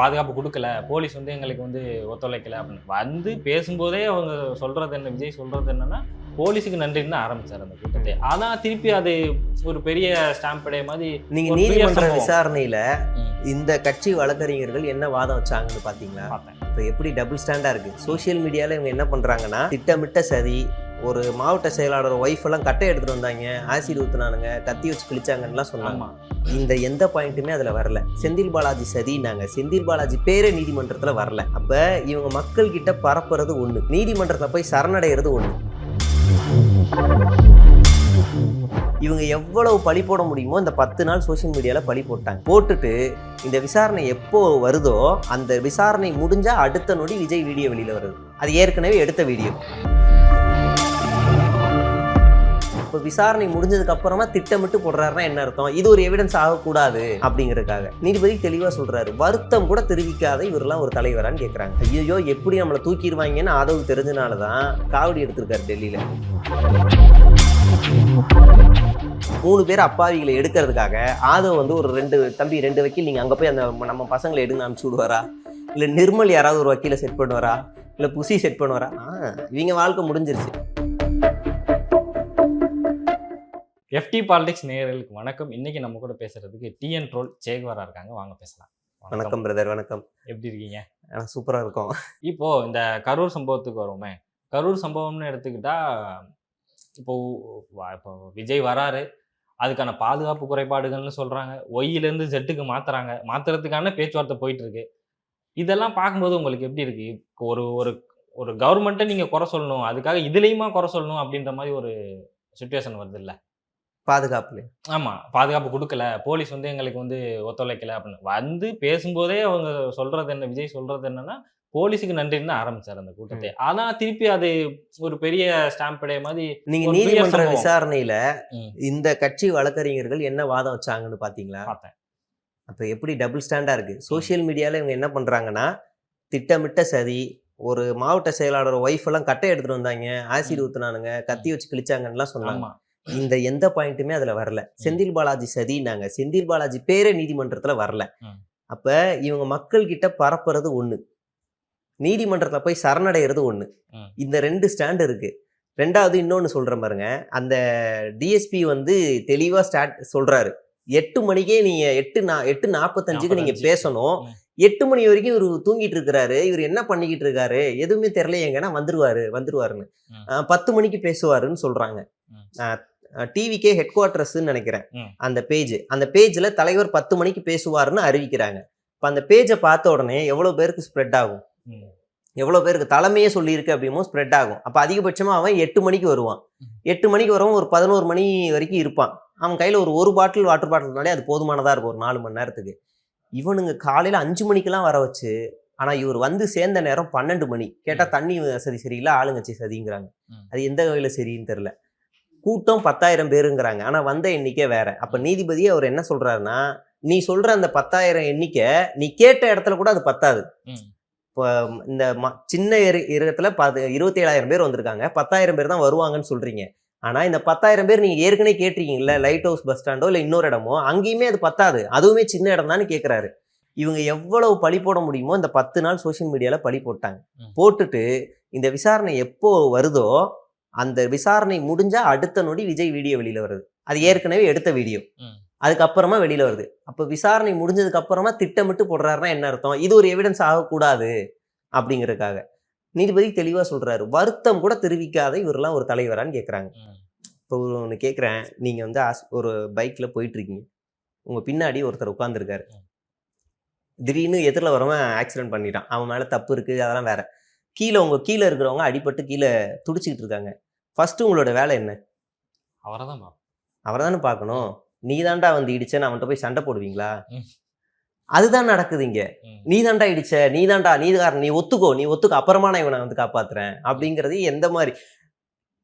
பாதுகாப்பு கொடுக்கல போலீஸ் வந்து எங்களுக்கு வந்து ஒத்துழைக்கல அப்படின்னு. வந்து பேசும்போதே அவங்க சொல்றது என்ன விஜய் சொல்றது என்னன்னா போலீஸுக்கு நன்றின்னு ஆரம்பிச்சார் அந்த கூட்டத்தை. ஆனா திருப்பி அது ஒரு பெரிய ஸ்டாம்ப் அடைய மாதிரி நீங்க ஒரு பெரிய நீதிமன்ற. விசாரணையில இந்த கட்சி வழக்கறிஞர்கள் என்ன வாதம் வச்சாங்கன்னு பார்த்தேன். இப்போ எப்படி டபுள் ஸ்டாண்டா இருக்கு? சோஷியல் மீடியால இவங்க என்ன பண்றாங்கன்னா திட்டமிட்ட சதி ஒரு மாவட்ட செயலாளர் ஒய்ஃப் எல்லாம் கட்டை எடுத்துட்டு வந்தாங்க ஆசிட் ஊத்துனானுங்க கத்தி வச்சு கிழிச்சாங்கன்னுலாம் சொன்னாங்க. இந்த எந்த பாயிண்ட்டுமே அதுல வரல. செந்தில் பாலாஜி சதினாங்க செந்தில் பாலாஜி பேரே நீதிமன்றத்துல வரல. அப்ப இவங்க மக்கள் கிட்ட பரப்புறது ஒண்ணு. நீதிமன்றத்துல போய் சரணடைகிறது ஒண்ணு. இவங்க எவ்வளவு பழி போட முடியுமோ இந்த பத்து நாள் சோஷியல் மீடியால பழி போட்டாங்க. போட்டுட்டு இந்த விசாரணை எப்போ வருதோ அந்த விசாரணை முடிஞ்சா அடுத்த நொடி விஜய் வீடியோ வெளியில வருது. அது ஏற்கனவே எடுத்த வீடியோ இப்போ விசாரணை முடிஞ்சதுக்கு அப்புறமா திட்டமிட்டு போடுறாருன்னா என்ன அர்த்தம்? இது ஒரு எவிடன்ஸ் ஆகக்கூடாது அப்படிங்கிறதுக்காக. நீதிபதி தெளிவாக சொல்றாரு. வருத்தம் கூட தெரிவிக்காத இவரெல்லாம் ஒரு தலைவரான்னு கேட்குறாங்க ஐயோ எப்படி நம்மளை தூக்கிடுவாங்கன்னு ஆதவு தெரிஞ்சனால தான் காவடி எடுத்திருக்காரு டெல்லியில். மூணு பேர் அப்பாவிகளை எடுக்கிறதுக்காக ஆதவ் வந்து ஒரு ரெண்டு தம்பி ரெண்டு வக்கீல் நீங்கள் அங்கே போய் அந்த நம்ம பசங்களை எடுங்க அனுப்பிச்சு விடுவாரா? இல்லை நிர்மல் யாராவது ஒரு வக்கீலை செட் பண்ணுவாரா? இல்லை புசி செட் பண்ணுவாரா? ஆ, இவங்க வாழ்க்கை முடிஞ்சிருச்சு. எஃப்டி பாலிடிக்ஸ் நேயர்களுக்கு வணக்கம். இன்னைக்கு நம்ம கூட பேசுறதுக்கு டிஎன் ட்ரோல் சேகுவரா இருக்காங்க. வாங்க பேசலாம். வணக்கம். பிரதர் வணக்கம். எப்படி இருக்கீங்க? ஆனா சூப்பரா இருக்கும். இப்போ இந்த கரூர் சம்பவத்துக்கு வருவோமே. கரூர் சம்பவம்னு எடுத்துக்கிட்டா இப்போ இப்போ விஜய் வராரு. அதுக்கான பாதுகாப்பு குறைபாடுகள்னு சொல்றாங்க. ஒய்யிலேருந்து ஜெட்டுக்கு மாத்துறாங்க. மாத்துறதுக்கான பேச்சுவார்த்தை போயிட்டு இருக்கு இதெல்லாம் பார்க்கும்போது உங்களுக்கு எப்படி இருக்கு? ஒரு ஒரு ஒரு கவர்மெண்ட்டை நீங்க குறை சொல்லணும். அதுக்காக இதுலயுமா குறை சொல்லணும் அப்படின்ற மாதிரி ஒரு சுச்சுவேஷன் வருது இல்ல பாதுகாப்புல. ஆமா பாதுகாப்பு கொடுக்கல. போலீஸ் வந்து எங்களுக்கு வந்து ஒத்துழைக்கல அப்படின்னு. வந்து பேசும்போதே அவங்க சொல்றது என்ன விஜய் சொல்றது என்னன்னா போலீஸுக்கு நன்றின்னு தான் ஆரம்பிச்சார் அந்த கூட்டத்தை. ஆனா திருப்பி அது ஒரு பெரிய ஸ்டாம்ப் அடைய மாதிரி நீங்க நீதிமன்ற. விசாரணையில. இந்த கட்சி வழக்கறிஞர்கள் என்ன வாதம் வச்சாங்கன்னு பாத்தீங்களா? அப்ப எப்படி டபுள் ஸ்டாண்டா இருக்கு? சோஷியல் மீடியால இவங்க என்ன பண்றாங்கன்னா திட்டமிட்ட சதி ஒரு மாவட்ட செயலாளர் ஒய்ஃப் எல்லாம் கட்டை எடுத்துட்டு வந்தாங்க ஆசிட். ஊத்துனானுங்க கத்தி வச்சு கிழிச்சாங்கன்னுலாம் சொன்னாங்க. இந்த எந்த பாயிண்ட்டுமே அதுல வரல. செந்தில் பாலாஜி சதினாங்க செந்தில் பாலாஜி பேரே நீதிமன்றத்துல வரல. அப்ப இவங்க மக்கள் கிட்ட பரப்புறது ஒண்ணு. நீதிமன்றத்துல போய் சரணடைகிறது ஒண்ணு. இந்த ரெண்டு ஸ்டாண்ட் இருக்கு. ரெண்டாவது இன்னொன்னு சொல்றேன் பாருங்க. அந்த டிஎஸ்பி வந்து தெளிவா ஸ்டார்ட் சொல்றாரு. எட்டு மணிக்கே நீங்க எட்டு நா எட்டு நாற்பத்தஞ்சுக்கு நீங்க 45. பேசணும். எட்டு மணி வரைக்கும் இவர் தூங்கிட்டு இருக்கிறாரு. இவர் என்ன பண்ணிக்கிட்டு இருக்காரு? எதுவுமே தெரியலையேங்கன்னா வந்துருவாரு வந்துருவாருன்னு. பத்து மணிக்கு பேசுவாருன்னு சொல்றாங்க. டிவிக்கே ஹெட் குவார்டர்ஸ்ன்னு நினைக்கிறேன். அந்த பேஜ் அந்த பேஜ்ல தலைவர் பத்து மணிக்கு பேசுவாருன்னு அறிவிக்கிறாங்க. இப்போ அந்த பேஜை பார்த்த உடனே எவ்வளவு பேருக்கு ஸ்ப்ரெட் ஆகும். எவ்வளோ பேருக்கு தலைமையே சொல்லியிருக்கு அப்படிமோ ஸ்ப்ரெட் ஆகும். அப்போ அதிகபட்சமாக அவன் எட்டு மணிக்கு வருவான். எட்டு மணிக்கு வரவன் ஒரு பதினோரு மணி வரைக்கும் இருப்பான். அவன் கையில் ஒரு ஒரு பாட்டில் வாட்டர் பாட்டில்னாலே அது போதுமானதாக இருக்கும் ஒரு நாலு மணி நேரத்துக்கு. இவனுங்க காலையில் அஞ்சு மணிக்கெல்லாம் வர வச்சு ஆனால் இவர் வந்து சேர்ந்த நேரம் பன்னெண்டு மணி. கேட்டால் தண்ணி வசதி சரியில்லை ஆளுங்கட்சி சதிங்கிறாங்க. அது எந்த வகையில் சரின்னு தெரில கூட்டம் பத்தாயிரம் பேருங்கிறாங்க. ஆனால் வந்த எண்ணிக்கை வேற. அப்போ நீதிபதி அவர் என்ன சொல்றாருன்னா நீ சொல்ற அந்த பத்தாயிரம் எண்ணிக்கை நீ கேட்ட இடத்துல கூட அது பத்தாது. இப்போ இந்த சின்ன இடத்துல பது இருபத்தி ஏழாயிரம் பேர் வந்திருக்காங்க. பத்தாயிரம் பேர் தான் வருவாங்கன்னு சொல்றீங்க. ஆனா இந்த பத்தாயிரம் பேர் நீங்க ஏற்கனவே கேட்டிருக்கீங்கல்ல லைட் ஹவுஸ் பஸ் ஸ்டாண்டோ இல்லை இன்னொரு இடமோ அங்கேயுமே அது பத்தாது. அதுவுமே சின்ன இடம் தான் கேட்குறாரு இவங்க எவ்வளவு பழி போட முடியுமோ இந்த பத்து நாள் சோஷியல் மீடியால பழி போட்டாங்க. போட்டுட்டு இந்த விசாரணை எப்போ வருதோ அந்த விசாரணை முடிஞ்சா அடுத்த நொடி விஜய் வீடியோ வெளியில வருது. அது ஏற்கனவே எடுத்த வீடியோ. அதுக்கப்புறமா வெளியில வருது. அப்ப விசாரணை முடிஞ்சதுக்கு அப்புறமா திட்டமிட்டு போடுறாருன்னா என்ன அர்த்தம்? இது ஒரு எவிடன்ஸ் ஆகக்கூடாது அப்படிங்கறதுக்காக. நீதிபதி தெளிவா சொல்றாரு. வருத்தம் கூட தெரிவிக்காத இவரெல்லாம் ஒரு தலைவரான்னு கேக்குறாங்க. ம். இப்போ ஒரு ஒன்று கேட்குறேன் நீங்க வந்து ஆஸ்- ஒரு பைக்ல போயிட்டு இருக்கீங்க உங்க பின்னாடி ஒருத்தர் உட்காந்துருக்காரு. திடீர்னு எதிரில் வரவன் ஆக்சிடென்ட் பண்ணிட்டான். அவன் மேல தப்பு இருக்கு அதெல்லாம் வேற. கீழே உங்க கீழே இருக்கிறவங்க அடிபட்டு கீழே துடிச்சிக்கிட்டு இருக்காங்க. ஃபர்ஸ்ட் உங்களோட வேலை என்ன? அவரை தான் அவரை தானே பார்க்கணும் நீ தாண்டா வந்து இடிச்சேன்னு அவன்கிட்ட போய் சண்டை போடுவீங்களா. அதுதான் நடக்குது இங்க. நீ தாண்டா இடிச்ச நீ தாண்டா நீ காரணம் நீ ஒத்துக்கோ நீ ஒத்துக்கோ அப்புறமா நான் இவனை வந்து காப்பாத்துறேன் அப்படிங்கிறது எந்த மாதிரி?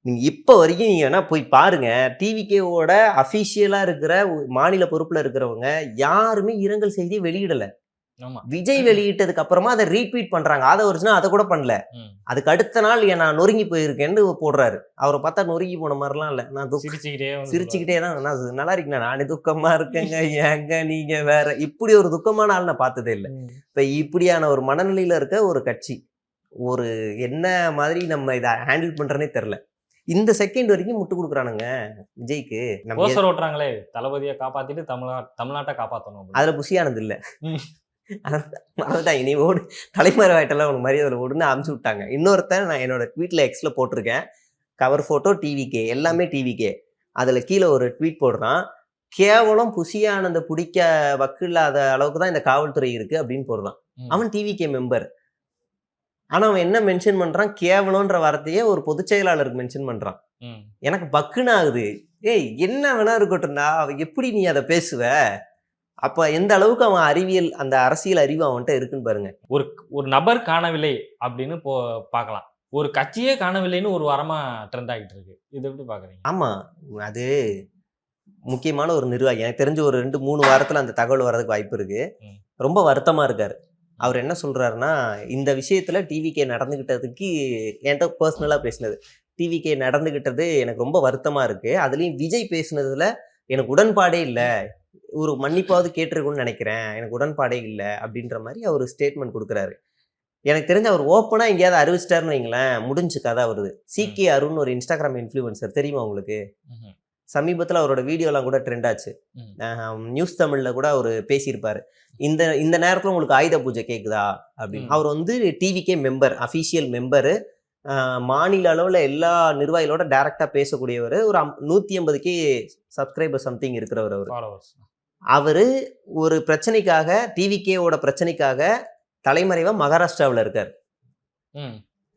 நீங்க இப்ப வரைக்கும் நீங்க வேணா போய் பாருங்க. டிவிகேவோட அபிஷியலா இருக்கிற மாநில பொறுப்புல இருக்கிறவங்க யாருமே இரங்கல் செய்தியை வெளியிடல. விஜய் வெளியிட்டதுக்கு அப்புறமா அதை ரீட்வீட் பண்றாங்க. அதை ஒரிஜினல் அதை கூட பண்ணல. அதுக்கு அடுத்த நாள் நான் நொறுங்கி போயிருக்கேன்னு போடுறாரு. அவரை பார்த்தா நொறுங்கி போன மாதிரிலாம் இல்ல. நான் சிரிச்சுக்கிட்டே சிரிச்சுக்கிட்டே தான். நான் நல்லா இருக்கேன் நானே துக்கமா இருக்கேங்க. ஏங்க நீங்க வேற? இப்படி ஒரு துக்கமான ஆள் நான் பார்த்ததே இல்லை. இப்ப இப்படியான ஒரு மனநிலையில இருக்க ஒரு கட்சி ஒரு என்ன மாதிரி நம்ம இதை ஹேண்டில் பண்றேனே தெரில இந்த செகண்ட் வரைக்கும் முட்டு கொடுக்குறானுங்க விஜய்க்கு. நம்ம ஓட்டுறாங்களே. தளபதியை காப்பாத்திட்டு தமிழ்நா தமிழ்நாட்டை அப்படின்னு. அதுல புசியானது இல்ல. அதான் நீ ஓடு தலைமறை ஆயிட்டெல்லாம் உனக்கு மரியாதை ஓடுன்னு அமுச்சு விட்டாங்க. இன்னொருத்தன் நான் என்னோட ட்வீட்ல எக்ஸ்ல போட்டிருக்கேன். கவர் போட்டோ டிவிகே எல்லாமே டிவிகே அதுல கீழே ஒரு ட்வீட் போடுறான். கேவலம் புசியானந்த பிடிக்க வக்கு இல்லாத அளவுக்கு தான் இந்த காவல்துறை இருக்கு அப்படின்னு போடுறான். அவன் டிவிகே மெம்பர் ஆனா அவன் என்ன மென்ஷன் பண்றான்? கேவலம்ன்ற வார்த்தையே ஒரு பொதுச் செயலாளருக்கு மென்ஷன் பண்றான். ம். எனக்கு பக்குன்னு ஆகுது. ஏய் என்ன வேணா இருக்கட்டும்டா எப்படி நீ அதை பேசுவ? அப்ப எந்த அளவுக்கு அவன் அறிவியல் அந்த அரசியல் அறிவு அவன்கிட்ட இருக்குன்னு பாருங்க. ஒரு ஒரு நபர் காணவில்லை அப்படின்னு போ பார்க்கலாம். ஒரு கட்சியே காணவில்லைன்னு ஒரு வாரமா ட்ரெண்ட் ஆகிட்டு இருக்கு. இது எப்படி பாக்குறீங்க ஆமா. அது முக்கியமான ஒரு நிர்வாகி. எனக்கு தெரிஞ்ச ஒரு ரெண்டு மூணு வாரத்துல அந்த தகவல் வர்றதுக்கு வாய்ப்பு இருக்கு. ரொம்ப வருத்தமா இருக்காரு. அவர் என்ன சொல்றாருன்னா இந்த விஷயத்துல டிவிகே நடந்துகிட்டதுக்கு என்கிட்ட பர்சனலா பேசினது. டிவிகே நடந்துகிட்டது எனக்கு ரொம்ப வருத்தமா இருக்கு. அதுலயும் விஜய் பேசினதுல எனக்கு உடன்பாடே இல்லை. ஒரு மன்னிப்பாவது கேட்டிருக்கும்னு நினைக்கிறேன். எனக்கு உடன்பாடே இல்லை அப்படின்ற மாதிரி அவர் ஸ்டேட்மெண்ட் கொடுக்குறாரு. எனக்கு தெரிஞ்ச அவர் ஓப்பனா எங்கேயாவது அறிவிச்சிட்டாருன்னு வைங்களேன். முடிஞ்சு கதை வருது சிகே அருண் ஒரு இன்ஸ்டாகிராம் இன்ஃப்ளூயன்சர் தெரியுமா உங்களுக்கு. சமீபத்தில் அவரோட வீடியோலாம் கூட ட்ரெண்ட் ஆச்சு. நியூஸ் தமிழில் கூட அவர் பேசியிருப்பாரு. இந்த இந்த நேரத்தில் உங்களுக்கு ஆயுத பூஜை கேட்குதா அப்படின்னு. அவர் வந்து டிவிகே மெம்பர் அஃபீஷியல் மெம்பரு மாநில அளவில் எல்லா நிர்வாகிகளோட டைரக்டாக பேசக்கூடியவர். ஒரு நூற்றி ஐம்பதுக்கே சப்ஸ்கிரைபர் சம்திங் இருக்கிறவர் அவர். அவர் ஒரு பிரச்சனைக்காக டிவிகேவோட பிரச்சனைக்காக தலைமறைவா மகாராஷ்டிராவில் இருக்கார்.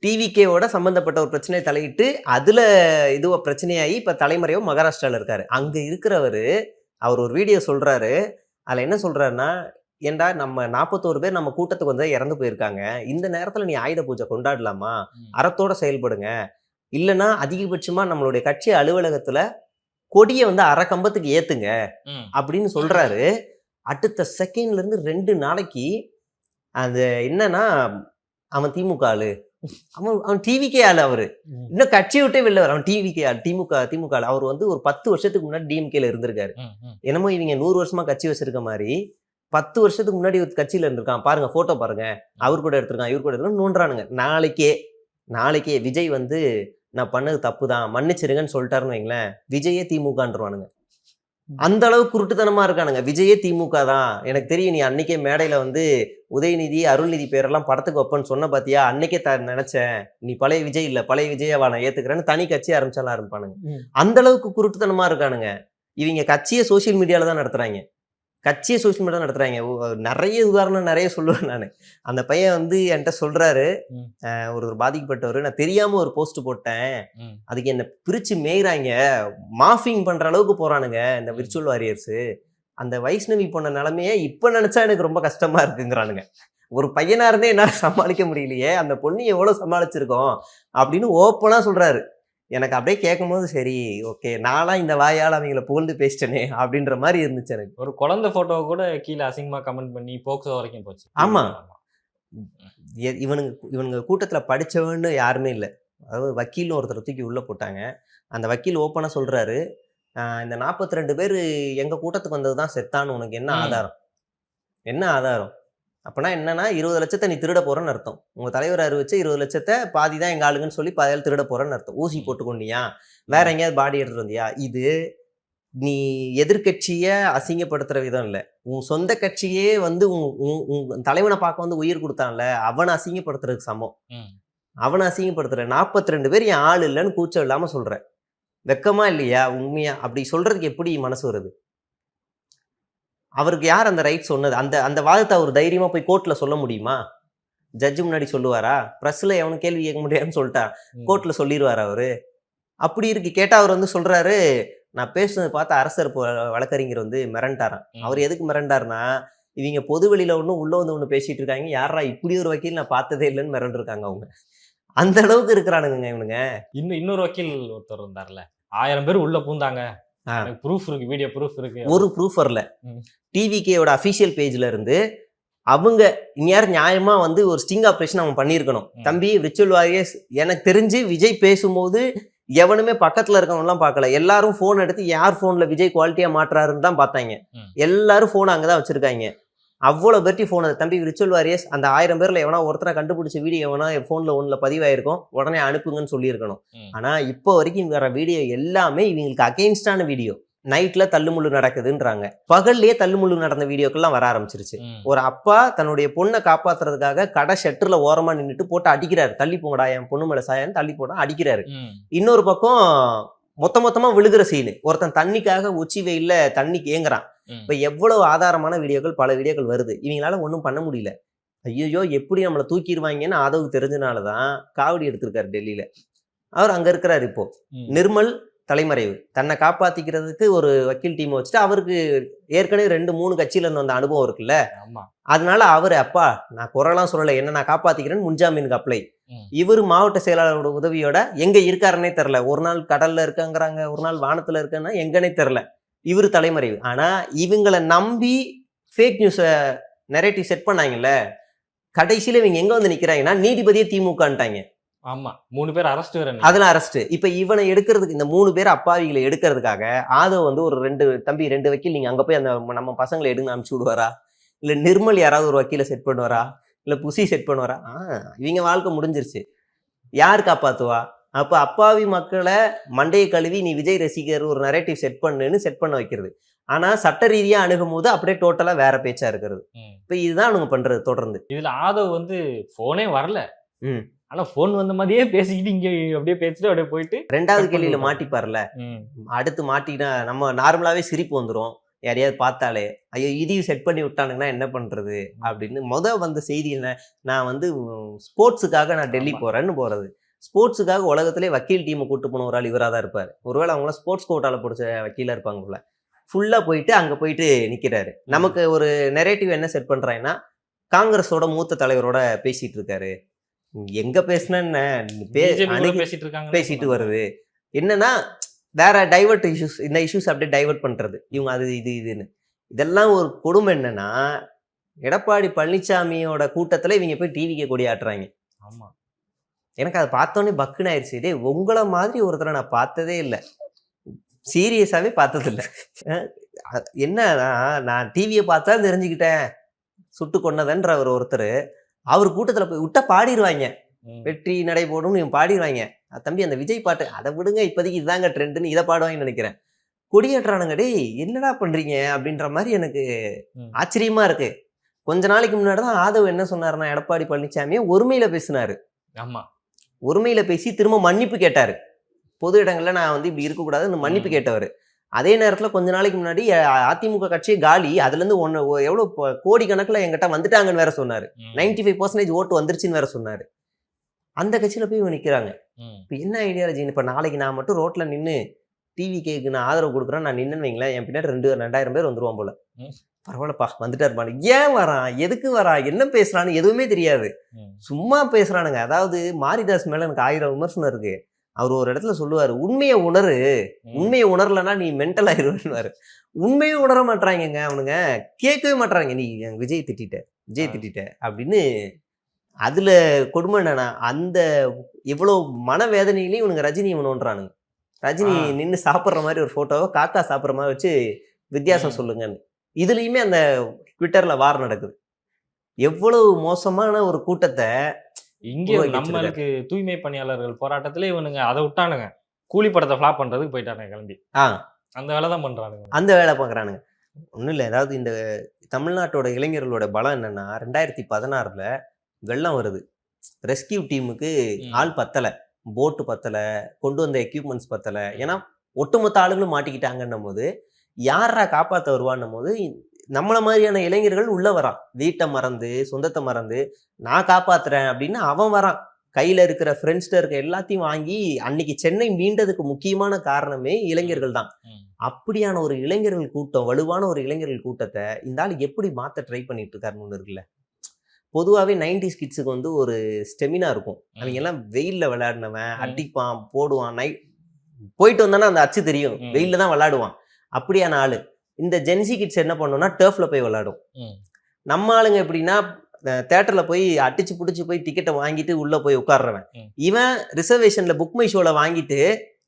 டிவிகேவோட சம்பந்தப்பட்ட ஒரு பிரச்சனையை தலையிட்டு அதுல இதுவா பிரச்சனையாகி இப்ப தலைமறைவா மகாராஷ்டிரால இருக்காரு. அங்க இருக்கிறவரு அவர் ஒரு வீடியோ சொல்றாரு. அதுல என்ன சொல்றாருன்னா ஏன்டா நம்ம நாற்பத்தோரு பேர் நம்ம கூட்டத்துக்கு வந்து இறந்து போயிருக்காங்க. இந்த நேரத்துல நீ ஆயுத பூஜை கொண்டாடலாமா. அறத்தோட செயல்படுங்க. இல்லைன்னா அதிகபட்சமா நம்மளுடைய கட்சி அலுவலகத்துல கொடியை வந்து அரை கம்பத்துக்கு ஏத்துங்க. அப்படின்னு சொல்றாரு. அடுத்த செகண்ட்ல இருந்து ரெண்டு நாளைக்கு அது என்னன்னா அவன் திமுக ஆளு. அவன் அவன் டிவிக்கே ஆளு அவரு. இன்னும் கட்சியை விட்டே வெளில அவன் டிவிக்கே ஆள் திமுக திமுக ஆளு. அவர் வந்து ஒரு பத்து வருஷத்துக்கு முன்னாடி டிஎம்கேல இருந்திருக்காரு. என்னமோ இவங்க நூறு வருஷமா கட்சி வச்சிருக்க மாதிரி பத்து வருஷத்துக்கு முன்னாடி ஒரு கட்சியில இருந்திருக்கான். பாருங்க போட்டோ பாருங்க. அவர் கூட எடுத்திருக்கான் இவர் கூட எடுத்திருக்கான் நோன்றானுங்க நாளைக்கே நாளைக்கே விஜய் வந்து நான் பண்ணது தப்பு தான் மன்னிச்சிருங்கன்னு சொல்லிட்டாருன்னு வைங்களேன். விஜயே திமுகன்றவானுங்க. அந்த அளவுக்கு குருட்டுத்தனமா இருக்கானுங்க. விஜயே திமுக தான். எனக்கு தெரியும் நீ அன்னைக்கே மேடையில வந்து உதயநிதி அருள்நிதி பேரெல்லாம் படத்துக்கு வைப்பேன்னு சொன்ன பாத்தியா? அன்னைக்கே த நினைச்சேன். நீ பழைய விஜய் இல்ல. பழைய விஜயவா நான் ஏத்துக்கிறேன்னு தனி கட்சி ஆரம்பிச்சாலும் ஆரம்பிப்பானுங்க. அந்த அளவுக்கு குருட்டுத்தனமா இருக்கானுங்க. இவங்க கட்சியை சோஷியல் மீடியால தான் நடத்துறாங்க. கட்சியை சோஷியல் மீடியா நடத்துறாங்க. நிறைய உதாரணம் நிறைய சொல்லுவேன் நான். அந்த பையன் வந்து என்கிட்ட சொல்றாரு. ஒரு ஒரு பாதிக்கப்பட்டவர். நான் தெரியாம ஒரு போஸ்ட் போட்டேன். அதுக்கு என்ன பிரிச்சு மேய்றாங்க. மாஃபிங் பண்ற அளவுக்கு போறானுங்க இந்த விர்ச்சுவல் வாரியர்ஸ் அந்த வைஷ்ணவி போன நிலைமைய இப்ப நினைச்சா எனக்கு ரொம்ப கஷ்டமா இருக்குங்கிறானுங்க. ஒரு பையனா இருந்தே என்னால சமாளிக்க முடியலையே. அந்த பொண்ணு எவ்வளவு சமாளிச்சிருக்கோம் அப்படின்னு ஓப்பனா சொல்றாரு. எனக்கு அப்படியே கேட்கும்போது சரி ஓகே நான்லாம் இந்த வாயால் அவங்கள புகழ்ந்து பேசிட்டேனே அப்படின்ற மாதிரி இருந்துச்சு எனக்கு. ஒரு குழந்தை போட்டோ கூட கீழே அசிங்கமா கமெண்ட் பண்ணி போக்சோ வரைக்கும் போச்சு. ஆமா. எ- இவனுங்க இவனுங்க கூட்டத்துல படிச்சவன்னு யாருமே இல்லை. அதாவது வக்கீல்னு ஒருத்தர் தூக்கி உள்ள போட்டாங்க. அந்த வக்கீல் ஓப்பனா சொல்றாரு "ஆஹ் இந்த 42 ரெண்டு பேர் எங்க கூட்டத்துக்கு வந்தது தான் செத்தான்னு உனக்கு என்ன. ஆதாரம்? என்ன ஆதாரம்? அப்பனா என்னன்னா இருபது லட்சத்தை நீ திருட போறன்னு அர்த்தம். உங்க தலைவர் அறிவிச்சு இருபது லட்சத்தை பாதி தான் எங்க ஆளுங்கன்னு சொல்லி பாதியால் திருட போறன்னு அர்த்தம். ஊசி ம். போட்டு கொண்டியா? வேற எங்கேயாவது பாடி எடுத்துட்டு வந்தியா? இது நீ எதிர்க்கட்சிய அசிங்கப்படுத்துற விதம் இல்ல. உன் சொந்த கட்சியே வந்து உன் தலைவனை பார்க்க வந்து உயிர் கொடுத்தான்ல அவனை அசிங்கப்படுத்துறதுக்கு சமம். அவனை அசிங்கப்படுத்துற 42 ரெண்டு பேர் என் ஆள் இல்லைன்னு கூச்சம் இல்லாம சொல்ற வெக்கமா இல்லையா? உண்மையா? அப்படி சொல்றதுக்கு எப்படி மனசு வருது? அவருக்கு யார் அந்த ரைட் சொன்னது? அந்த அந்த வாதத்தை அவர் தைரியமா போய் கோர்ட்ல சொல்ல முடியுமா? ஜட்ஜு முன்னாடி சொல்லுவாரா? பிரஸ்ல எவனும் கேள்வி கேட்க முடியாதுன்னு சொல்லிட்டா. ம். கோர்ட்ல சொல்லிடுவார் அவரு? அப்படி இருக்கு. கேட்டா அவர் வந்து சொல்றாரு நான் பேசுனதை பார்த்து அரசர் வழக்கறிஞர் வந்து மிரண்டாராம். ம். அவர் எதுக்கு மிரண்டாருன்னா இவங்க பொது வெளியில ஒண்ணு உள்ள வந்து ஒண்ணு பேசிட்டு இருக்காங்க. யாரா இப்படி ஒரு வக்கீல் நான் பார்த்ததே இல்லைன்னு மிரண்டிருக்காங்க அவங்க. அந்த அளவுக்கு இருக்கிறானுங்க இவனுங்க. இன்னும் இன்னொரு வக்கீல் ஒருத்தர் இருந்தார்ல ஆயிரம் பேர் உள்ள பூந்தாங்க. ப்ரூஃப் இருக்கு வீடியோ ப்ரூஃப் இருக்கு. ஒரு ப்ரூஃப் வரல. டிவிகேயோட அஃபிஷியல் பேஜ்ல இருந்து அவங்க இந்நேரம் நியாயமா வந்து ஒரு ஸ்டிங் ஆப்ரேஷன் அவன் பண்ணியிருக்கணும். தம்பி ரிச்சுவல் வாரியர்ஸ் எனக்கு தெரிஞ்சு விஜய் பேசும்போது எவனுமே பக்கத்துல இருக்கவங்க எல்லாம் பார்க்கல. எல்லாரும் போன் எடுத்து யார் போன்ல விஜய் குவாலிட்டியா மாட்டுறாருன்னு தான் பார்த்தாங்க. எல்லாரும் போன் அங்கதான் வச்சிருக்காங்க. அவ்வளவு பேர்ட்டி போன் தம்பி ரிச்சுவல் வாரியர்ஸ் அந்த ஆயிரம் பேர்ல எவனா ஒருத்தரை கண்டுபிடிச்ச வீடியோ எவனா போன்ல ஒண்ணுல பதிவாயிருக்கும் உடனே அனுப்புங்கன்னு சொல்லியிருக்கணும் ம். ஆனா இப்போ வரைக்கும் வர வீடியோ எல்லாமே இவங்களுக்கு அகெயின்ஸ்டான வீடியோ நைட்ல தள்ளுமுள்ளு நடக்குதுன்றாங்க பகல்லையே தள்ளுமுள்ளு நடந்த வீடியோக்கெல்லாம் வர ஆரம்பிச்சிருச்சு. ஒரு அப்பா தன்னுடைய பொண்ணை காப்பாத்துறதுக்காக கடை ஷட்டர்ல ஓரமா நின்னுட்டு போட்டு அடிக்கிறாரு தள்ளி போங்கடா என் பொண்ணு மேல சாயன்னு தள்ளி போட அடிக்கிறாரு. இன்னொரு பக்கம் மொத்த மொத்தமா விழுகிற சீனு ஒருத்தன் தண்ணிக்காக உச்சி வெயில்ல தண்ணிக்கு ஏங்குறான். இப்ப எவ்வளவு ஆதாரமான வீடியோக்கள் பல வீடியோக்கள் வருது. இவங்களால ஒன்றும் பண்ண முடியல. ஐயோ எப்படி நம்மளை தூக்கிடுவாங்கன்னு ஆதவுக்கு தெரிஞ்சனாலதான் காவடி எடுத்திருக்காரு டெல்லியில. அவர் அங்க இருக்கிறாரு இப்போ. நிர்மல் தலைமறைவு. தன்னை காப்பாத்திக்கிறதுக்கு ஒரு வக்கீல் டீம் வச்சுட்டு அவருக்கு ஏற்கனவே ரெண்டு மூணு கட்சியில இருந்து வந்த அனுபவம் இருக்குல்ல. அதனால அவர் அப்பா நான் குரலாம் சொல்லலை. என்ன நான் காப்பாத்திக்கிறேன்னு முன்ஜாமீனுக்கு அப்ளை. இவர் மாவட்ட செயலாளரோட உதவியோட எங்க இருக்காருன்னே தெரில ஒரு நாள் கடல்ல இருக்காங்கிறாங்க ஒரு நாள் வானத்துல இருக்கான்னா எங்கன்னே தெரில இவர் தலைமறைவு. ஆனா இவங்களை நம்பி ஃபேக் நியூஸை நெரேட்டிவ் செட் பண்ணாங்கல்ல கடைசியில இவங்க எங்க வந்து நிக்கிறாங்கன்னா நீதிபதியே திமுகன்ட்டாங்க. ஆமா மூணு பேர் அரெஸ்ட் வேற அதுல அரெஸ்ட் இப்ப இவனை எடுக்கிறதுக்கு இந்த மூணு பேர் அப்பாவிகளை எடுக்கிறதுக்காக ஆதவ் வந்து ஒரு ரெண்டு தம்பி ரெண்டு வக்கீல் நீங்க அங்க போய் அந்த நம்ம பசங்களை எடுங்க அனுப்பிச்சு விடுவாரா? இல்ல நிர்மல் யாராவது ஒரு வக்கீலை செட் பண்ணுவாரா? இல்ல புசி செட் பண்ணுவாரா? ஆ இவங்க வாழ்க்கை முடிஞ்சிருச்சு. யார் காப்பாத்துவா? அப்ப அப்பாவி மக்களை மண்டையை கழுவி நீ விஜய் ரசிகர் ஒரு நரேட்டிவ் செட் பண்ணுன்னு செட் பண்ண வைக்கிறது ஆனா சட்ட ரீதியா அணுகும் போது அப்படியே டோட்டலா வேற பேச்சா இருக்கிறது. இப்ப இதுதான் அவங்க பண்றது தொடர்ந்து இதுல ஆதவ் வந்து போனே வரல ம். ஆனா போன் வந்த மாதிரியே பேசிக்கிட்டு இங்க அப்படியே பேசிட்டு அப்படியே போயிட்டு ரெண்டாவது கேள்வியில. மாட்டிப்பார்ல. அடுத்து மாட்டினா நம்ம நார்மலாவே சிரிப்பு வந்துரும் யாரையாவது பார்த்தாலே ஐயோ இதையும் செட் பண்ணி விட்டானுங்கன்னா என்ன பண்றது அப்படின்னு முத வந்த செய்தி என்ன நான் வந்து ஸ்போர்ட்ஸுக்காக நான் டெல்லி. போறேன்னு போறது ஸ்போர்ட்ஸுக்காக உலகத்திலே வக்கீல் டீமை கூட்டு போன ஒரு ஆள் இவராக தான் இருப்பார். ஒருவேளை அவங்களாம் ஸ்போர்ட்ஸ் கோட்டால பிடிச்ச வக்கீலா இருப்பாங்க போல. ஃபுல்லா போயிட்டு அங்க போயிட்டு நிக்கிறாரு. நமக்கு ஒரு நெரேட்டிவ் என்ன செட் பண்றாங்கன்னா காங்கிரஸோட மூத்த தலைவரோட பேசிட்டு இருக்காரு. எங்க பேசுனா என்ன? பேசிட்டு இருக்காங்க பேசிட்டு வருது. என்னன்னா வேற டைவர்ட் இஷ்யூஸ் இந்த இஷ்யூஸ் அப்படியே டைவர்ட் பண்றது. இவங்க அது இது இதுன்னு. இதெல்லாம் ஒரு கொடுமை என்னன்னா எடப்பாடி பழனிசாமியோட கூட்டத்துல இவங்க போய் டிவிக்கு கொடி ஆட்டுறாங்க. ஆமா. எனக்கு அதை பார்த்தோன்னே பக்குன்னு ஆயிடுச்சு டேய் உங்களை மாதிரி ஒருத்தரை நான் பார்த்ததே இல்லை. சீரியஸாவே பார்த்தது இல்லை. என்னன்னா நான் டிவியை பார்த்தா தெரிஞ்சுக்கிட்டேன். சுட்டு கொன்னதன்ற ஒரு ஒருத்தர். அவர் கூட்டத்துல போய் விட்டா பாடிடுவாங்க. வெற்றி நடை போடும்னு இவன் பாடிடுவாங்க தம்பி அந்த விஜய் பாட்டு அதை விடுங்க இப்போதைக்கு இதுதாங்க ட்ரெண்டுன்னு இதை பாடுவாங்கன்னு நினைக்கிறேன். கொடியேற்றானுங்க டேய் என்னடா பண்றீங்க? அப்படின்ற மாதிரி எனக்கு. ஆச்சரியமா இருக்கு. கொஞ்ச நாளைக்கு முன்னாடி தான் ஆதவ் என்ன சொன்னாருன்னா எடப்பாடி பழனிசாமியை ஒருமையில பேசினாரு. ஆமா. ஒருமையில பேசி திரும்ப மன்னிப்பு கேட்டாரு பொது இடங்கள்ல நான் வந்து இப்படி இருக்கக்கூடாதுன்னு மன்னிப்பு. கேட்டவர் அதே நேரத்துல கொஞ்ச நாளைக்கு முன்னாடி அதிமுக கட்சியே காலி அதுல இருந்து ஒன்னு எவ்வளவு ப- கோடி கணக்குல என்கிட்ட வந்துட்டாங்கன்னு வேற சொன்னாரு. நைன்டி ஃபைவ் பர்சன்டேஜ் ஓட்டு வந்துருச்சுன்னு வேற சொன்னாரு அந்த கட்சியில போய் ம். இப்போ என்ன ஐடியா ரஜினி இப்போ நாளைக்கு நான் மட்டும் ரோட்ல நின்று டிவி கேக்கு நான் ஆதரவு கொடுக்குறேன் நான் நின்னு வைங்களேன் என் பின்னாடி ரெண்டு ரெண்டாயிரம் பேர் வந்துருவான் போல. பரவாயில்லப்பா வந்துட்டாருப்பா. ஏன் வரான் எதுக்கு வரான் என்ன பேசுறான்னு எதுவுமே தெரியாது. சும்மா பேசுறானுங்க. அதாவது மாரிதாஸ் மேல எனக்கு ஆயிரம் விமர்சனம் இருக்கு. அவர் ஒரு இடத்துல சொல்லுவாரு உண்மையை உணரு. உண்மையை உணரலன்னா நீ மென்டல் ஆயிருவாரு உண்மையை உணர மாட்றாங்கங்க அவனுங்க. கேட்கவே மாட்றாங்க. நீ விஜய் திட்டிட்ட. விஜய். திட்டிட்ட. அப்படின்னு அதுல கொடுமை என்னன்னா அந்த இவ்வளவு மனவேதனையிலையும் இவனுங்க ரஜினி இவனோன்றானுங்க. ரஜினி ஆ. நின்னு சாப்பிடுற மாதிரி ஒரு போட்டோவை காக்கா சாப்பிடுற மாதிரி வச்சு வித்தியாசம். சொல்லுங்கன்னு. இதுலயுமே அந்த ட்விட்டர்ல வார் நடக்குது. எவ்வளவு மோசமான ஒரு கூட்டத்தை இங்க நம்மளுக்கு தூய்மை பணியாளர்கள் போராட்டத்துல இவனுங்க அதை விட்டானுங்க. கூலி படத்தை ஃபிளாப் பண்றதுக்கு போயிட்டானுங்க கிளம்பி. ஆ. அந்த வேலை தான் பண்றானுங்க. அந்த வேலை பார்க்குறானுங்க ஒன்றும் இல்லை அதாவது இந்த தமிழ்நாட்டோட இளைஞர்களோட பலம் என்னன்னா ரெண்டாயிரத்தி பதினாறுல வெள்ளம் வருது. ரெஸ்கியூ டீமுக்கு. ஆள் பத்தலை போட்டு பத்தலை கொண்டு வந்த எக்யூப்மெண்ட்ஸ் பத்தலை. ஏன்னா ஒட்டுமொத்த ஆளுங்களும் மாட்டிக்கிட்டாங்கன்னும் போது யாரா காப்பாற்ற வருவான்னும் போது நம்மள மாதிரியான இளைஞர்கள் உள்ள வரான். வீட்டை மறந்து சொந்தத்தை மறந்து நான் காப்பாத்துறேன் அப்படின்னு அவன் வரான். கையில இருக்கிற ஃப்ரெண்ட்ஸ்ட இருக்க எல்லாத்தையும் வாங்கி அன்னைக்கு சென்னை மீண்டதுக்கு முக்கியமான காரணமே இளைஞர்கள் தான். அப்படியான ஒரு இளைஞர்கள் கூட்டம் வலுவான ஒரு இளைஞர்கள் கூட்டத்தை இந்த ஆள் எப்படி மாத்த ட்ரை பண்ணிட்டு இருக்காருன்னு ஒண்ணு இருக்குல்ல. பொதுவாகவே நைன்டிஸ் கிட்ஸுக்கு வந்து ஒரு ஸ்டெமினா இருக்கும். அவங்க எல்லாம் வெயில்ல விளையாடினவன். அடிப்பான் போடுவான் நைட் போயிட்டு வந்தானா அந்த அச்சு தெரியும். வெயில்ல தான் விளையாடுவான். அப்படியான ஆளு இந்த ஜென்சி கிட்ஸ் என்ன பண்ணும்னா டர்ஃப்ல போய் விளையாடும். நம்ம ஆளுங்க எப்படின்னா தேட்டரில் போய் அடிச்சு பிடிச்சி போய் டிக்கெட்டை வாங்கிட்டு உள்ளே போய் உட்கார்றவன். ம். இவன் ரிசர்வேஷனில் புக் மை ஷோவில் வாங்கிட்டு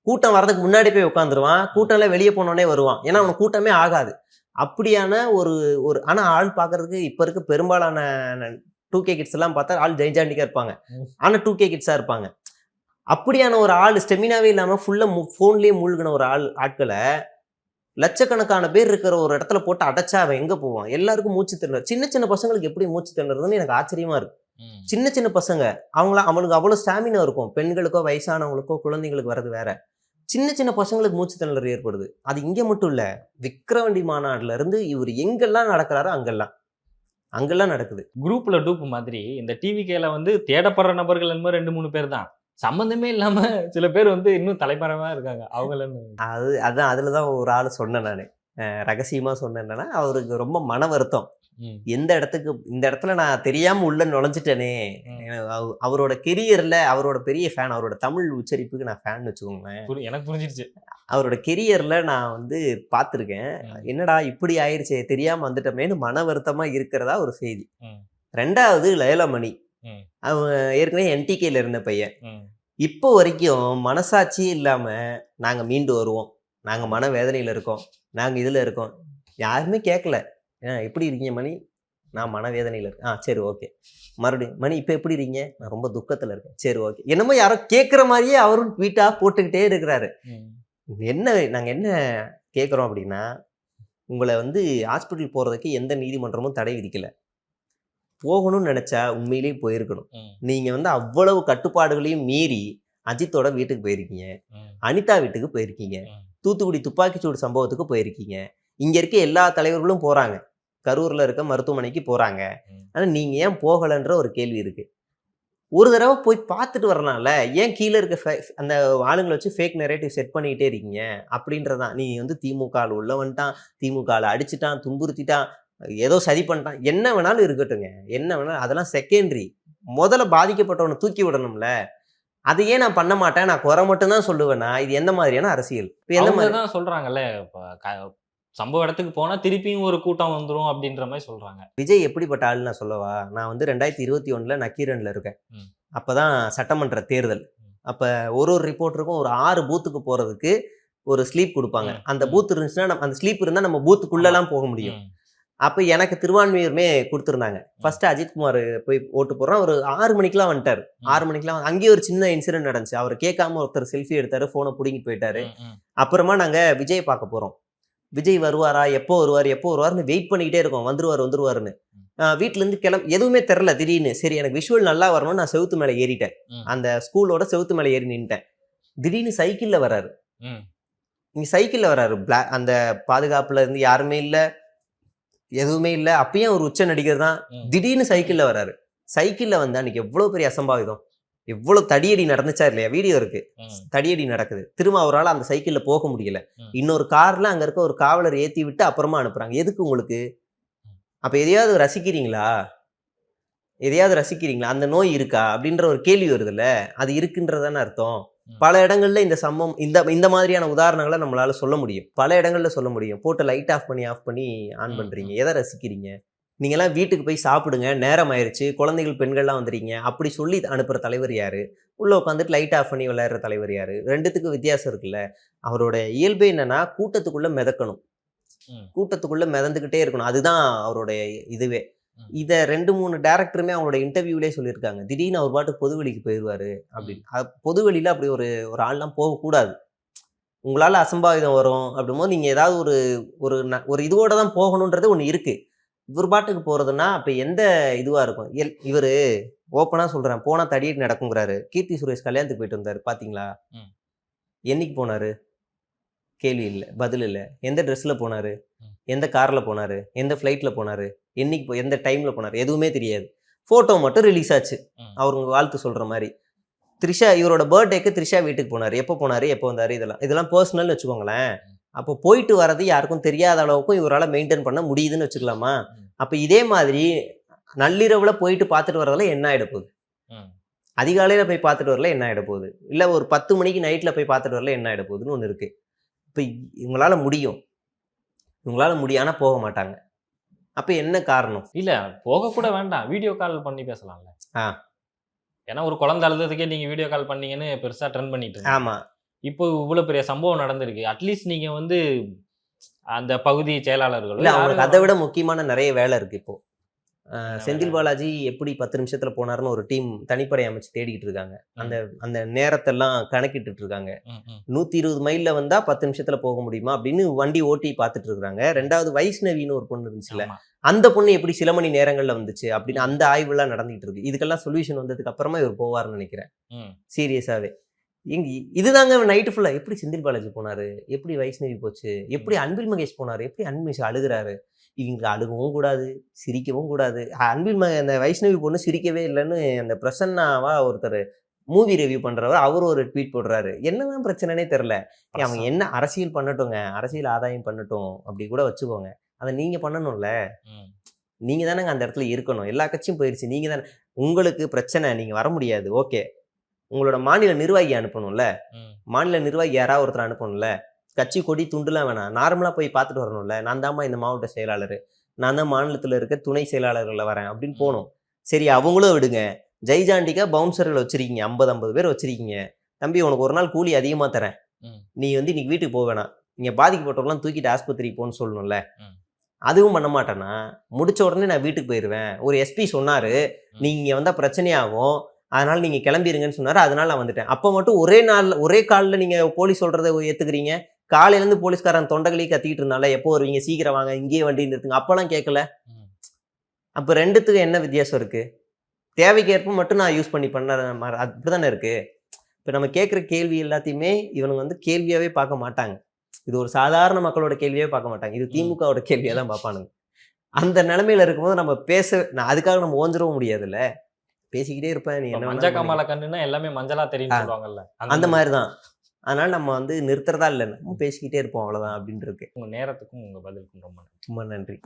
கூட்டம் வரதுக்கு முன்னாடி போய் உட்காந்துருவான் கூட்டம்ல வெளியே போனோடனே வருவான். ஏன்னா அவனுக்கு கூட்டமே ஆகாது. அப்படியான ஒரு ஒரு ஆனால் ஆள் பார்க்கறதுக்கு இப்போ இருக்க பெரும்பாலான டூ கே கிட்ஸ் எல்லாம் பார்த்தா ஆள் ஜெய்ஜாண்டிக்கா இருப்பாங்க. ஆனால் டூ கே கிட்ஸாக இருப்பாங்க. அப்படியான ஒரு ஆள் ஸ்டெமினாவே இல்லாமல் ஃபுல்லாக ஃபோன்லேயே மூழ்கின ஒரு ஆள் ஆட்களை லட்சக்கணக்கான பேர் இருக்கிற ஒரு இடத்துல போட்டு அடைச்சா அவன் எங்கே போவான்? எல்லாருக்கும் மூச்சு திணறல் சின்ன சின்ன பசங்களுக்கு எப்படி மூச்சு திணறதுன்னு எனக்கு ஆச்சரியமா இருக்கு. சின்ன சின்ன பசங்க அவங்கள அவனுக்கு அவ்வளோ ஸ்டாமினா இருக்கும். பெண்களுக்கோ வயசானவங்களுக்கோ குழந்தைங்களுக்கு வர்றது வேற. சின்ன சின்ன பசங்களுக்கு மூச்சு திணறல் ஏற்படுது. அது இங்கே மட்டும் இல்லை விக்கிரவண்டி மாநாடுல இருந்து இவர் எங்கெல்லாம் நடக்கிறாரோ அங்கெல்லாம். அங்கெல்லாம் நடக்குது. குரூப்ல டூப் மாதிரி இந்த டிவிகேல வந்து தேடப்படுற நபர்கள் என்னமோ ரெண்டு மூணு பேர் தான். சம்பந்தமே இல்லாம சில பேர் வந்து இன்னும் தலைமறைவா இருக்காங்க. அவங்கள அது அதான் அதுல தான் ஒரு ஆள் சொன்னேன் நான். ரகசியமா சொன்னேன் என்னன்னா அவருக்கு ரொம்ப மன வருத்தம். எந்த இடத்துக்கு இந்த இடத்துல நான் தெரியாம உள்ள நுழைஞ்சிட்டேனே. அவரோட கெரியர்ல அவரோட பெரிய ஃபேன் அவரோட தமிழ் உச்சரிப்புக்கு நான் ஃபேன் வச்சுக்கோங்களேன். எனக்கு புரிஞ்சிருச்சு. அவரோட கெரியர்ல நான் வந்து பார்த்துருக்கேன். என்னடா இப்படி ஆயிருச்சே தெரியாம வந்துட்டோமேன்னு மன வருத்தமா இருக்கிறதா ஒரு செய்தி. ரெண்டாவது லயலமணி. அவன் ஏற்கனவே என்டிகேல இருந்த பையன். இப்போ வரைக்கும் மனசாட்சியே இல்லாம நாங்க மீண்டு வருவோம். நாங்க மன வேதனையில இருக்கோம். நாங்க இதுல இருக்கோம். யாருமே கேட்கல எப்படி இருக்கீங்க மணி? நான் மனவேதனையில இருக்கேன் ஆ சரி ஓகே. மறுபடியும் மணி இப்போ எப்படி இருக்கீங்க? நான் ரொம்ப துக்கத்துல இருக்கேன். சரி ஓகே. என்னமோ யாரோ கேட்குற மாதிரியே அவரும் ட்வீட்டா போட்டுக்கிட்டே இருக்கிறாரு. என்ன நாங்க என்ன கேட்குறோம் அப்படின்னா உங்களை வந்து ஹாஸ்பிட்டல் போறதுக்கு எந்த நீதிமன்றமும் தடை விதிக்கல. போகணும்னு நினைச்சா உண்மையிலேயே போயிருக்கணும். ம். நீங்க வந்து அவ்வளவு கட்டுப்பாடுகளையும் மீறி அஜித்தோட வீட்டுக்கு போயிருக்கீங்க. அனிதா வீட்டுக்கு போயிருக்கீங்க. தூத்துக்குடி துப்பாக்கிச்சூடு சம்பவத்துக்கு போயிருக்கீங்க. இங்க இருக்க எல்லா தலைவர்களும் போறாங்க. கரூர்ல இருக்க மருத்துவமனைக்கு போறாங்க. ம். ஆனா நீங்க ஏன் போகலன்ற ஒரு கேள்வி இருக்கு. ஒரு தடவை போய் பார்த்துட்டு வரலாம்ல ஏன் கீழே இருக்க அந்த ஆளுங்களை வச்சு ஃபேக் நெரேட்டிவ் செட் பண்ணிக்கிட்டே இருக்கீங்க? அப்படின்றதான். நீ வந்து திமுக உள்ள வந்துட்டான் திமுக அடிச்சிட்டான் துன்புறுத்திட்டான். ஏதோ சதி பண்ணிட்டான். என்ன வேணாலும் இருக்கட்டுங்க என்ன வேணாலும் அதெல்லாம் செகண்டரி முதல்ல பாதிக்கப்பட்டவனை தூக்கி விடணும்ல. அது ஏன் நான் பண்ண மாட்டேன். நான் குறை மட்டும் தான் சொல்லுவேன்னா இது எந்த மாதிரியான அரசியல்? இப்போ எந்த மாதிரி தான் க- சம்பவ இடத்துக்கு போனா திருப்பியும் ஒரு கூட்டம் வந்துரும் அப்படின்ற மாதிரி சொல்றாங்க. விஜய் எப்படிப்பட்ட ஆள் நான் சொல்லவா? நான் வந்து ரெண்டாயிரத்தி இருபத்தி ஒண்ணுல நக்கீரன்ல இருக்கேன். ம். அப்பதான் சட்டமன்ற தேர்தல். அப்ப ஒரு ஒரு ரிப்போர்ட்டருக்கும் ஒரு ஆறு பூத்துக்கு போறதுக்கு ஒரு ஸ்லீப் கொடுப்பாங்க. அந்த. பூத் இருந்துச்சுன்னா நம்ம- அந்த ஸ்லீப் இருந்தா நம்ம பூத்துக்குள்ளலாம் போக முடியும். அப்ப எனக்கு திருவான்மையூருமே கொடுத்துருந்தாங்க. ஃபர்ஸ்ட் அஜித்குமார் போய் ஓட்டு போடுறோம் ஒரு ஆறு மணிக்கெல்லாம் வந்துட்டாரு. ஆறு மணிக்கெல்லாம் வந்து- அங்கேயே ஒரு சின்ன இன்சிடென்ட் நடந்துச்சு. அவர் கேட்காம ஒருத்தர் செல்ஃபி எடுத்தாரு போனை பிடிங்கிட்டு போயிட்டாரு. அப்புறமா நாங்க விஜய் பார்க்க போறோம். விஜய் வருவாரா? எப்போ வருவார்? எப்போ வருவார்னு வெயிட் பண்ணிக்கிட்டே இருக்கோம். வந்துருவார் வந்துருவாருன்னு. இருந்து கிளம்ப எதுவுமே தெரில திடீர்னு. சரி எனக்கு விஷுவல் நல்லா வரணும்னு நான் செவுத்து மேலே ஏறிட்டேன். அந்த ஸ்கூலோட செவுத்து மேலே ஏறி நின்ட்டேன் திடீர்னு சைக்கிள்ல வராரு. இங்க சைக்கிள்ல வராரு. பிளாக் அந்த பாதுகாப்புல இருந்து யாருமே இல்ல. எதுவுமே இல்ல. அப்பயும் ஒரு உச்ச நடிகர் தான். திடீர்னு சைக்கிள்ல வராரு சைக்கிள்ல வந்து அன்னைக்கு எவ்வளவு பெரிய அசம்பாவிதம். எவ்வளவு தடியடி நடந்துச்சா இல்லையா? வீடியோ இருக்கு. தடியடி நடக்குது. திரும்ப அவரால் அந்த சைக்கிள்ல போக முடியல. இன்னொரு கார்ல அங்க இருக்க ஒரு காவலர் ஏத்தி விட்டு அப்புறமா அனுப்புறாங்க. எதுக்கு உங்களுக்கு? அப்ப எதையாவது ரசிக்கிறீங்களா? எதையாவது ரசிக்கிறீங்களா? அந்த நோய் இருக்கா? அப்படின்ற ஒரு கேள்வி வருதுல்ல. அது இருக்குன்றதான அர்த்தம். பல இடங்கள்ல இந்த சம்பவம் இந்த இந்த மாதிரியான உதாரணங்களை நம்மளால சொல்ல முடியும். பல இடங்கள்ல சொல்ல முடியும். போட்டு லைட் ஆஃப் பண்ணி ஆஃப் பண்ணி ஆன் ம், பண்றீங்க. எதை ரசிக்கிறீங்க? நீங்கெல்லாம் வீட்டுக்கு போய் சாப்பிடுங்க. நேரம் ஆயிருச்சு. குழந்தைகள் பெண்கள்லாம் வந்துறீங்க அப்படி சொல்லி அனுப்புற தலைவர் யாரு? உள்ள உட்காந்துட்டு லைட் ஆஃப் பண்ணி விளையாடுற தலைவர் யாரு? ரெண்டுத்துக்கும் வித்தியாசம் இருக்குல்ல. அவரோட இயல்பு என்னன்னா கூட்டத்துக்குள்ள மிதக்கணும். கூட்டத்துக்குள்ள மிதந்துக்கிட்டே இருக்கணும். அதுதான் அவருடைய இதுவே. இதை ரெண்டு மூணு டேரக்டருமே அவங்களோட இன்டர்வியூலே சொல்லியிருக்காங்க. திடீர்னு அவர் பாட்டு பொதுவெளிக்கு போயிடுவாரு அப்படின்னு. பொதுவெளியில அப்படி ஒரு ஒரு ஆள்லாம் போகக்கூடாது. உங்களால அசம்பாவிதம் வரும் அப்படிங்கும்போது நீங்க ஏதாவது ஒரு ஒரு ந- ஒரு இதுவோட தான் போகணுன்றது ஒன்று இருக்கு. இவர் பாட்டுக்கு போறதுன்னா அப்ப எந்த இதுவா இருக்கும்? எல் இவரு ஓப்பனா சொல்றேன் போனா தடியடி நடக்குங்கிறாரு கீர்த்தி சுரேஷ் கல்யாணத்துக்கு போயிட்டு வந்தாரு பாத்தீங்களா? ம். என்னைக்கு போனாரு? கேள்வி இல்லை பதில் இல்லை. எந்த ட்ரெஸ்ல போனாரு. எந்த கார்ல போனாரு? எந்த ஃப்ளைட்ல போனாரு? என்னைக்கு எந்த டைம்ல போனாரு? எதுவுமே தெரியாது. போட்டோ மட்டும் ரிலீஸ் ஆச்சு. அவருங்க வாழ்த்து சொல்ற மாதிரி. த்ரிஷா இவரோட பர்த்டேக்கு த்ரிஷா வீட்டுக்கு போனாரு. எப்போ போனாரு? எப்போ வந்தாரு? இதெல்லாம் இதெல்லாம் பர்சனல்னு வச்சுக்கோங்களேன். அப்போ போயிட்டு வர்றது யாருக்கும் தெரியாத அளவுக்கும் இவரால் மெயின்டைன் பண்ண முடியுதுன்னு வச்சுக்கலாமா. அப்போ இதே மாதிரி நள்ளிரவுல போயிட்டு பார்த்துட்டு வரதுல என்ன ஆயிட போகுது. அதிகாலையில போய் பார்த்துட்டு வரல என்ன ஆயிட போகுது? இல்ல ஒரு பத்து மணிக்கு நைட்ல போய் பார்த்துட்டு வரல என்ன ஆயிட போகுதுன்னு ஒன்று இருக்கு. இப்போ இவங்களால முடியும். இவங்களால முடியும் போக மாட்டாங்க. அப்ப என்ன காரணம்? இல்ல போக கூட வேண்டாம். வீடியோ கால் பண்ணி பேசலாம்ல. ஆ. ஏன்னா ஒரு குழந்தை அழுதுறதுக்கே நீங்க வீடியோ கால் பண்ணீங்கன்னு பெருசா ட்ரெண்ட் பண்ணிட்டு இருந்தாங்க. ஆமா. இப்போ இவ்வளவு பெரிய சம்பவம் நடந்திருக்கு. அட்லீஸ்ட் நீங்க வந்து அந்த பகுதி செயலாளர்கள் இல்ல அவங்களுக்கு யாரு- அதை விட முக்கியமான நிறைய வேலை இருக்கு இப்போ. செந்தில்? பாலாஜி எப்படி பத்து நிமிஷத்துல போனாருன்னு ஒரு டீம் தனிப்படை அமைச்சு தேடிக்கிட்டு இருக்காங்க. அந்த அந்த நேரத்தெல்லாம் கணக்கிட்டு இருக்காங்க. நூத்தி இருபது மைல்ல வந்தா பத்து நிமிஷத்துல போக முடியுமா அப்படின்னு வண்டி ஓட்டி பார்த்துட்டு இருக்காங்க. ரெண்டாவது வைஷ்ணவின்னு ஒரு பொண்ணு இருந்துச்சுல. அந்த பொண்ணு எப்படி சில மணி நேரங்கள்ல வந்துச்சு அப்படின்னு அந்த ஆய்வுலாம் நடந்துட்டு இருக்கு. இதுக்கெல்லாம் சொல்யூஷன் வந்ததுக்கு அப்புறமா இவர் போவார்னு நினைக்கிறேன். சீரியஸாவே. இங்க இதுதாங்க நைட்டு ஃபுல்லா. எப்படி செந்தில் பாலாஜி போனாரு? எப்படி வைஷ்ணவி போச்சு? எப்படி அன்பில் மகேஷ் போனாரு? எப்படி அன்பில் அழுகுறாரு? இவங்க அழுகவும் கூடாது சிரிக்கவும் கூடாது. அன்பில் மக அந்த வைஷ்ணவி பொண்ணு சிரிக்கவே இல்லைன்னு அந்த பிரசன்னாவா ஒருத்தர் மூவி ரிவ்யூ பண்றவர் அவர் ஒரு ட்வீட் போடுறாரு. என்னதான் பிரச்சனைனே தெரியல. ஏய், அவங்க என்ன அரசியல் பண்ணட்டுங்க அரசியல் ஆதாயம் பண்ணட்டும் அப்படி கூட வச்சுக்கோங்க. அதை நீங்க பண்ணணும்ல. ம். நீங்க தானங்க அந்த இடத்துல இருக்கணும். எல்லா கட்சியும் போயிருச்சு. நீங்க தானே உங்களுக்கு பிரச்சனை நீங்க வர முடியாது. ஓகே. உங்களோட மாநில நிர்வாகி அனுப்பணும்ல. மாநில நிர்வாகி யாராவது ஒருத்தர் அனுப்பணும்ல. கட்சி கொடி துண்டுலாம் வேணாம். நார்மலா போய் பார்த்துட்டு வரணும்ல. நான் தாம்மா இந்த மாவட்ட செயலாளர். நான் தான் மாநிலத்துல இருக்க துணை செயலாளர்கள்ல வரேன் அப்படின்னு போகணும். சரி அவங்களும் விடுங்க. ஜெய்ஜாண்டிக்கா பவுன்சர்கள் வச்சிருக்கீங்க. ஐம்பது ஐம்பது பேர் வச்சிருக்கீங்க. தம்பி உனக்கு ஒரு நாள் கூலி அதிகமா தரேன். நீ வந்து இன்னைக்கு வீட்டுக்கு போக வேணாம். நீங்க பாதிக்கப்பட்டவங்களாம் தூக்கிட்டு ஆஸ்பத்திரிக்கு போன்னு சொல்லணும்ல. அதுவும் பண்ண மாட்டேன்னா முடிச்ச உடனே நான் வீட்டுக்கு போயிடுவேன் ஒரு எஸ்பி சொன்னாரு நீங்க வந்தா பிரச்சனையாகும். அதனால நீங்க கிளம்பிருங்கன்னு சொன்னாரு. அதனால நான் வந்துட்டேன். அப்ப மட்டும் ஒரே நாள்ல ஒரே கால்ல நீங்க போலீஸ் சொல்றதை ஏத்துக்கிறீங்க? காலையில இருந்து போலீஸ்காரன் தொண்டகளி கத்திக்கிட்டு இருந்தால எப்போ வருவீங்க? சீக்கிரம் வாங்க இங்கேயே வண்டி நிறுத்துங்க. அப்பெல்லாம் கேட்கல. அப்ப ரெண்டுத்துக்கு என்ன வித்தியாசம் இருக்கு? தேவைக்கேற்ப மட்டும் நான் யூஸ் பண்ணி பண்ண மாதிரி அப்படிதானே இருக்கு? இப்ப நம்ம கேட்குற கேள்வி எல்லாத்தையுமே இவனுங்க வந்து கேள்வியாவே பார்க்க மாட்டாங்க. இது ஒரு சாதாரண மக்களோட கேள்வியாவே பார்க்க மாட்டாங்க. இது திமுகவோட கேள்வியா தான் பார்ப்பானுங்க. அந்த நிலைமையில இருக்கும்போது நம்ம பேச நான் அதுக்காக நம்ம ஓஞ்சிடவும் முடியாதுல்ல. பேசிக்கிட்டே இருப்பேன் நீ என்ன மஞ்ச வேணாலும் காமால கண்ணுன்னா எல்லாமே மஞ்சளா தெரியும் அந்த மாதிரி தான். அதனால நம்ம வந்து நிறுத்துறதா இல்லை. நம்ம பேசிக்கிட்டே இருப்போம். அவ்வளவுதான் அப்படின்னு இருக்கு. உங்க நேரத்துக்கும் உங்க பதிலுக்கும் ரொம்ப. ரொம்ப நன்றி.